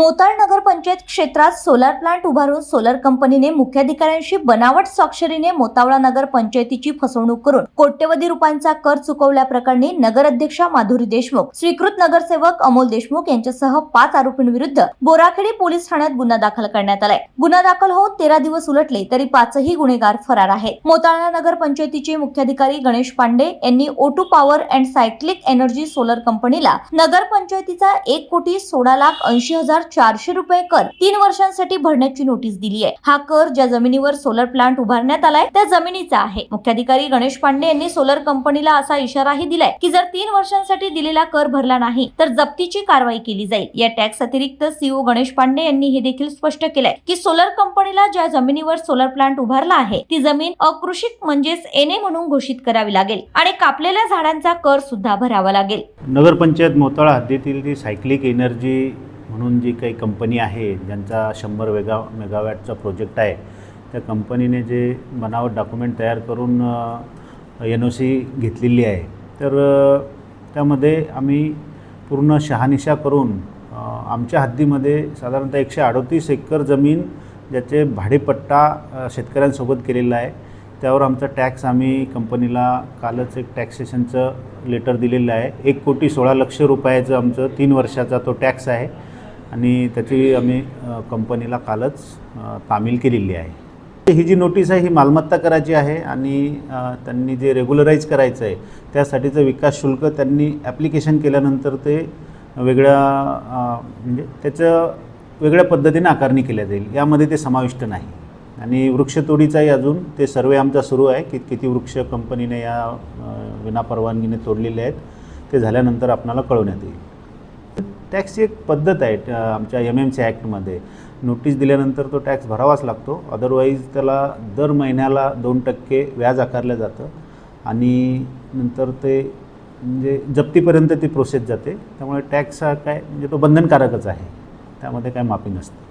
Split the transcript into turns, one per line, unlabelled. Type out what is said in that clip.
मोताळ नगरपंचायत क्षेत्रात solar plant उभारून solar कंपनीने मुख्याधिकाऱ्यांशी बनावट स्वाक्षरीने मोतावळा नगर पंचायतीची फसवणूक करून कोट्यवधी रुपयांचा कर चुकवल्याप्रकरणी नगराध्यक्षा माधुरी देशमुख स्वीकृत नगरसेवक अमोल देशमुख यांच्यासह पाच आरोपींविरुद्ध बोराखेडी पोलीस ठाण्यात गुन्हा दाखल करण्यात आलाय. गुन्हा दाखल होऊन तेरा दिवस उलटले तरी पाचही गुन्हेगार फरार आहेत. मोताळा नगर पंचायतीचे मुख्याधिकारी गणेश पांडे यांनी O two power and cyclic energy solar कंपनीला नगर पंचायतीचा एक कोटी सोळा लाख ऐंशी हजार चारशे रुपये कर. तीन वर्षांसाठी भरण्याची नोटीस दिली आहे हा कर ज्या जमिनीवर सोलर प्लांट उभारण्यात आलाय त्या जमिनीचा आहे. मुख्याधिकारी गणेश पांडे यांनी सोलर कंपनीला असा इशाराही दिलाय की जर तीन वर्षांसाठी दिलेला कर भरला नाही तर जप्तीची कारवाई केली जाईल. या टॅक्स अतिरिक्त सीओ गणेश पांडे यांनी हे देखील स्पष्ट केलंय की सोलर कंपनीला ज्या जमिनीवर सोलर प्लांट उभारला आहे ती जमीन अकृषिक म्हणजेच एने म्हणून घोषित करावी लागेल आणि कापलेल्या झाडांचा कर सुद्धा भरावा लागेल.
नगरपंचायत मोताळा हद्दीतील जी सायक्लिक एनर्जी म्हणून जी काही कंपनी आहे ज्यांचा शंभर वेगा मेगावॅटचा प्रोजेक्ट आहे त्या कंपनीने जे बनावट डॉक्युमेंट तयार करून एन ओ सी घेतलेली आहे. तर त्यामध्ये आम्ही पूर्ण शहानिशा करून आमच्या हद्दीमध्ये साधारणतः एकशे अडोतीस एकर जमीन ज्याचे भाडेपट्टा शेतकऱ्यांसोबत केलेला आहे. त्यावर आमचा टॅक्स आम्ही कंपनीला कालच एक टॅक्सेशनचं लेटर दिलेलं आहे. एक कोटी सोळा लक्ष रुपयाचं आमचं तीन वर्षाचा तो टॅक्स आहे. आणि त्याची आम्ही कंपनीला कालच तामील केलेली आहे. ही जी नोटीस आहे ही मालमत्ता करायची आहे आणि त्यांनी जे रेग्युलराईज करायचं आहे त्यासाठीचं विकास शुल्क त्यांनी ॲप्लिकेशन केल्यानंतर ते वेगळ्या म्हणजे त्याचं वेगळ्या पद्धतीने आकारणी केल्या जाईल. यामध्ये ते समाविष्ट नाही. आणि वृक्षतोडीचाही अजून ते सर्वे आमचा सुरू आहे की किती वृक्ष कंपनीने या विनापरवानगीने तोडलेले आहेत ते झाल्यानंतर आपणाला कळवण्यात येईल. टॅक्सची एक पद्धत आहे आमच्या एम एम सी ॲक्टमध्ये नोटीस दिल्यानंतर तो टॅक्स भरावाच लागतो. अदरवाईज त्याला दर महिन्याला दोन टक्के व्याज आकारलं जातं. आणि नंतर ते म्हणजे जप्तीपर्यंत ती प्रोसेस जाते. त्यामुळे टॅक्स हा काय म्हणजे तो बंधनकारकच आहे. त्यामध्ये काय माफी नसते.